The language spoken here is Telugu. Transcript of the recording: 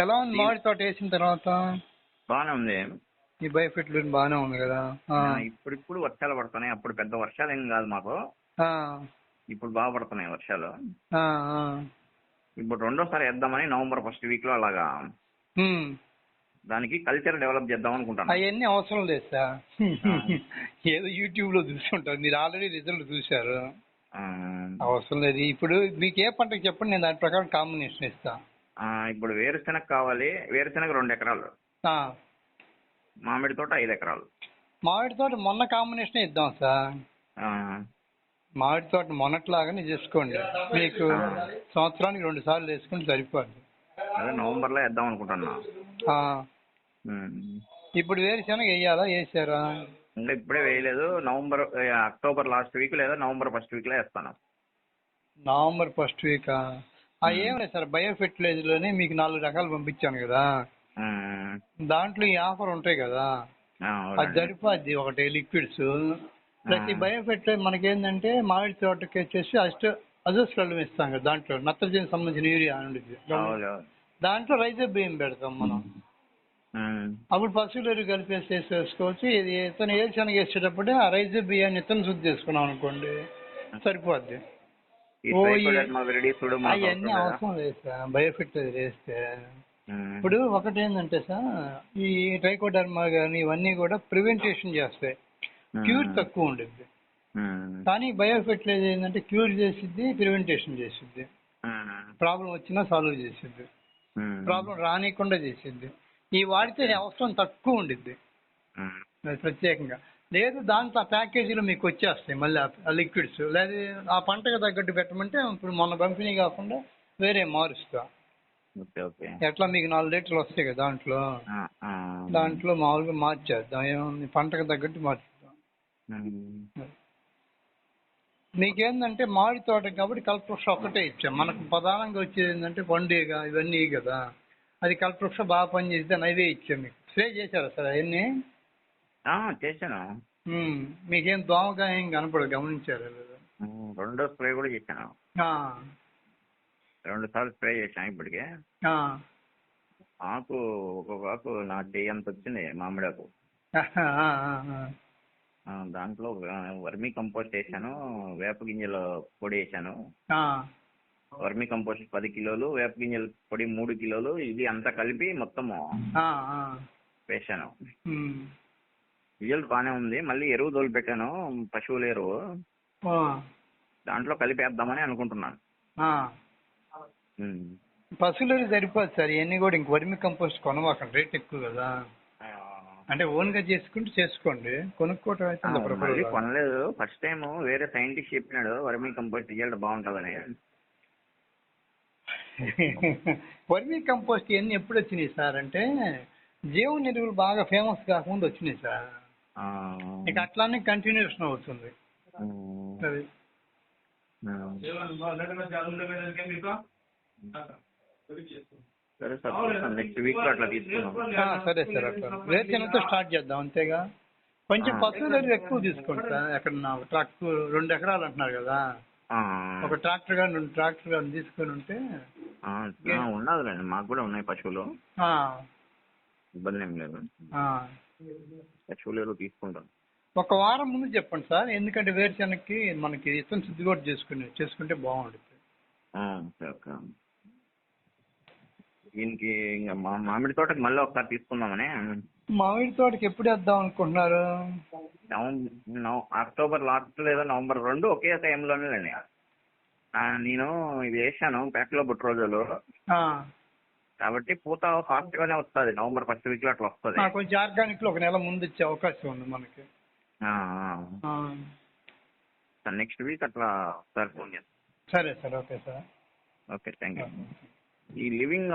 ఎలా ఉంది. మామిడి తోట వేసిన తర్వాత బాగానే ఉంది. ఈ బయోఫిట్లు బాగానే ఉంది కదా. ఇప్పుడు ఇప్పుడు వర్షాలు పడుతున్నాయి. అప్పుడు పెద్ద వర్షాలు ఏం కాదు మాకు. ఇప్పుడు బాగా పడుతున్నాయి వర్షాలు. ఇప్పుడు రెండోసారి వేద్దామని నవంబర్ ఫస్ట్ వీక్లో అలాగా. దానికి కల్చర్ డెవలప్ చేద్దాం అనుకుంటాను అవన్నీ అవసరం లేదు సార్. ఏదో యూట్యూబ్లో చూసుంటారు మీరు ఆల్రెడీ రిజల్ట్ చూశారు. అవసరం లేదు. ఇప్పుడు మీకు ఏ పంటకి చెప్పండి. నేను దాని ప్రకారం కాంబినేషన్ ఇస్తా. ఆ, ఇప్పుడు వేరుశెనగ కావాలి. వేరుశెనగ రెండు ఎకరాలు. ఆ, మామిడి తోట ఐదు ఎకరాలు. మామిడి తోట మొన్న కాంబినేషన్ ఇద్దాం సార్. ఆ, మామిడి తోట మొన్నట్లాగానే చేసుకోండి మీకు సంవత్సరానికి రెండు సార్లు వేసుకుంటే సరిపోద్ది. అదే నవంబర్లో వేద్దాం అనుకుంటున్నా. ఇప్పుడు వేరుశనగ వేయాలా? వేసారా? ఇంకా ఇప్పుడే వేయలేదు. నవంబర్ అక్టోబర్ లాస్ట్ వీక్ లేదా నవంబర్ ఫస్ట్ వీక్లో వేస్తాను. November first week? ఏం లేదు సార్ బయో ఫెర్టిలైజర్లోనే మీకు నాలుగు రకాలు పంపించాను కదా. దాంట్లో ఈ ఆఫర్ ఉంటాయి కదా అది. సరిపోద్ది ఒకటి లిక్విడ్స్ ప్రతి ఆ. బయో ఫెర్టిలైజర్ మనకేంటంటే మామిడి తోటకి వచ్చేసి అస్ట్ అజోస్కల్లం ఇస్తాం కదా దాంట్లో నత్రజని సంబంధించిన యూరియా ఉండేది. దాంట్లో రైజో బియ్యం పెడతాం మనం. అప్పుడు పశువులు ఎరువు కలిపేసి వేసేసుకోవచ్చు ఇది ఇతను ఏరుశనగ వేసేటప్పుడే ఆ రైజో బియ్యాన్ని ఇతను శుద్ధి చేసుకున్నాం అనుకోండి సరిపోద్ది అవన్నీ అవసరం లేదా? సార్ బయోఫిట్ వేస్తే. ఇప్పుడు ఒకటి ఏంటంటే సార్ ఈ ట్రైకోడర్మా కానీ ఇవన్నీ కూడా ప్రివెంటేషన్ చేస్తాయి. క్యూర్ తక్కువ ఉమ్. కానీ బయోఫెర్టిలైజ్ ఏంటంటే క్యూర్ చేసిద్ది ప్రివెంటేషన్ చేసిద్ది. ప్రాబ్లం వచ్చినా సాల్వ్ చేసిద్ది. ప్రాబ్లం రానియకుండా చేసిద్ది ఈ వాడితే అవసరం తక్కువ ఉండిద్ది ప్రత్యేకంగా లేదు దాంట్లో ఆ ప్యాకేజీలో మీకు వచ్చేస్తాయి మళ్ళీ ఆ లిక్విడ్స్. లేదా ఆ పంటకు తగ్గట్టు పెట్టమంటే ఇప్పుడు మొన్న పంపిణీ కాకుండా వేరే మారుస్తా. Okay okay. ఎట్లా మీకు నాలుగు లీటర్లు వస్తాయి కదా దాంట్లో. దాంట్లో మామూలుగా మార్చేద్దాం. ఏముంది పంటకు తగ్గట్టు మార్చుద్దాం. మీకేందంటే మామిడి తోట కాబట్టి కల్పవృక్ష ఒకటే ఇచ్చాం. మనకు ప్రధానంగా వచ్చేది ఏంటంటే పండుగ ఇవన్నీ కదా. అది కల్పవృక్ష బాగా పనిచేస్తే అవే ఇచ్చాం మీకు. స్ప్రే చేశారా సార్ అవన్నీ? చేశాను. మీకేం దోమగా ఏం కనపడదు గమనించారా రెండో స్ప్రే కూడా చేశాను. రెండు సార్లు స్ప్రే చేశాను ఇప్పటికే. ఆకు ఒక్కొక్క ఆకు నా చెయ్యి అంత వచ్చింది మామిడాకు దాంట్లో వర్మీ కంపోస్ట్ వేసాను వేప గింజల పొడి వేసాను వర్మీ కంపోస్ట్ పది కిలోలు వేప గింజల పొడి మూడు కిలోలు ఇది అంతా కలిపి మొత్తము. వేసాను. రిజల్ట్ బాగానే ఉంది. మళ్ళీ ఎరువు తోలు పెట్టాను పశువుల ఎరువు. దాంట్లో కలిపేద్దామని అనుకుంటున్నాను. ఉమ్. పశువులకి సరిపోదు సార్. ఇవన్నీ కూడా ఇంక వర్మి కంపోస్ట్ కొనమాకండి. రేట్ ఎక్కువ కదా. అంటే ఓన్గా చేసుకుంటే చేసుకోండి. కొనుక్కోవటం అయితే. కొనలేదు. ఫస్ట్ టైం వేరే సైంటిస్ట్ చెప్పినాడు వర్మీ కంపోస్ట్ రిజల్ట్ బాగుంటుందని. వర్మీ కంపోస్ట్ ఇవన్నీ ఎప్పుడు వచ్చినాయి సార్? అంటే జీవన ఎరువులు బాగా ఫేమస్ కాకముందు వచ్చినాయి సార్. ఇక అట్లానే కంటిన్యూషన్ అవుతుంది. అది. సరే సార్ నెక్స్ట్ వీక్ అట్లా తీసుకున్నాం సరే సార్ అట్లా. వేరుశనగతో స్టార్ట్ చేద్దాం అంతేగా? కొంచెం ఎరువు ఎక్కువ తీసుకోండి సార్. ఎక్కడ ట్రాక్టర్ రెండు ఎకరాలు అంటున్నారు కదా. ఆ, ఒక ట్రాక్టర్ కానీ రెండు ట్రాక్టర్ కానీ తీసుకొని ఉంటే ఉన్నదిలేండి. మాకు కూడా ఉన్నాయి పశువులు. ఆ, ఇబ్బంది ఏం లేదు. ఆ. పశువులు ఎరువు తీసుకుంటాం. ఒక వారం ముందు చెప్పండి సార్ ఎందుకంటే వేరుశనగకి మనకి ఇతను శుద్ధి కూడా చేసుకుని చేసుకుంటే బాగుంటుంది. దీనికి ఇంకా మామిడి తోటకి మళ్ళీ ఒకసారి తీసుకుందామని. మామిడి తోటకి ఎప్పుడు వేద్దాం అనుకుంటున్నారు? అక్టోబర్ లాస్ట్ లేదా నవంబర్ రెండు ఒకే టైంలోనే నేను ఇది వేసాను పేటలో బుట్ట రోజులు కాబట్టి పూత ఫాస్ట్ గానే వస్తుంది. నవంబర్ ఫస్ట్ వీక్లో అట్లా వస్తుంది. కొంచెం ఆర్గానిక్లో ఒక నెల ముందు ఇచ్చే అవకాశం ఉంది మనకి. నెక్స్ట్ వీక్ అట్లా ఒకసారి ఫోన్ చేస్తాను సరే sir okay sir. Okay thank you ఈ లివింగ్